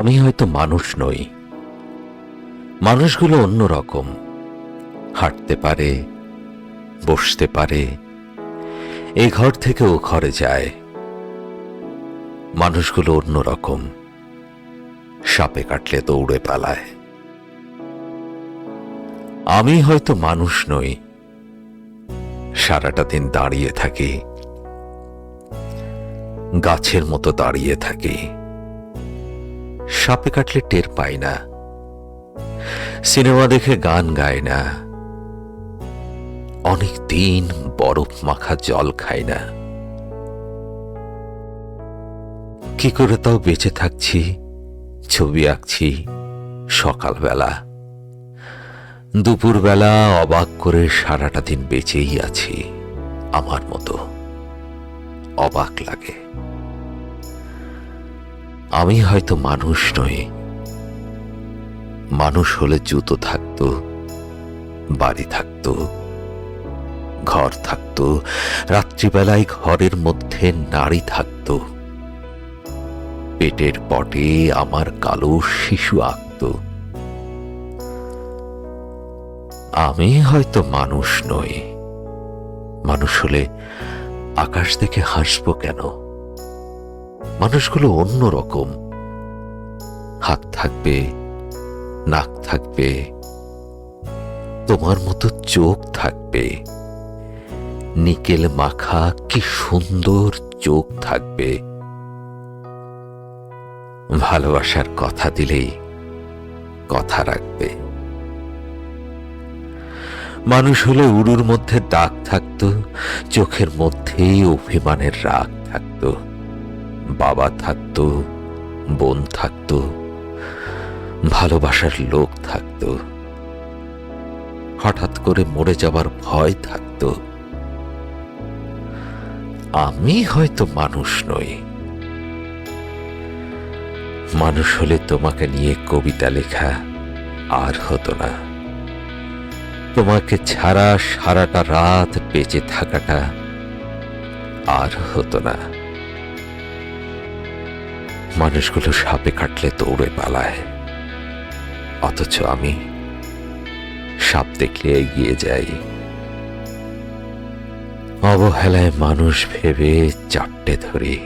আমি হয়তো মানুষ নই। মানুষগুলো অন্যরকম হাঁটতে পারে, বসতে পারে, এই ঘর থেকে ও ঘরে যায়। মানুষগুলো অন্যরকম সাপে কাটলে দৌড়ে পালায়। আমি হয়তো মানুষ নই। সারাটা দিন দাঁড়িয়ে থাকি। গাছের মতো দাঁড়িয়ে থাকি। সাপে কাটলে টের পাই না। সিনেমা দেখে গান গায় না। অনেক দিন বরফ মাখা জল খাই না। কি করে তাও বেঁচে থাকছি, ছবি আঁকছি সকালবেলা। দুপুরবেলা অবাক করে সারাটা দিন বেঁচেই আছি, আমার মতো। অবাক লাগে। আমি হয়তো মানুষ নই। মানুষ হলে জুতো থাকতো, বাড়ি থাকতো, ঘর থাকতো, রাত্রিবেলায় ঘরের মধ্যে নারী থাকতো। পেটের পটে আমার কালো শিশু আঁকত। আমি হয়তো মানুষ নই। মানুষ হলে আকাশ দেখে হাসবো কেন? মানুষগুলো অন্য রকম। হাত থাকবে, নাক থাকবে, তোমার মতো চোখ থাকবে। নিকেল মাখা কি সুন্দর চোখ থাকবে। ভালোবাসার কথা দিলেই কথা রাখবে। মানুষ হলে উড়ুর মধ্যে দাগ থাকতো, চোখের মধ্যেই অভিমানের রাগ থাকতো। বাবা থাকতো, বোন থাকতো, ভালোবাসার লোক থাকতো। হঠাৎ করে মরে যাবার ভয় থাকতো। আমি হয়তো মানুষ নই। মানুষ হলে তোমাকে নিয়ে কবিতা লেখা আর হতো না। তোমাকে ছাড়া সারাটা রাত বেঁচে থাকাটা আর হতো না। মানুষগুলো সাপে কাটলে দৌড়ে পালায়। অথচ আমি সাপ দেখলে এগিয়ে যাই। অবহেলায় মানুষ ভেবে চারটে ধরি।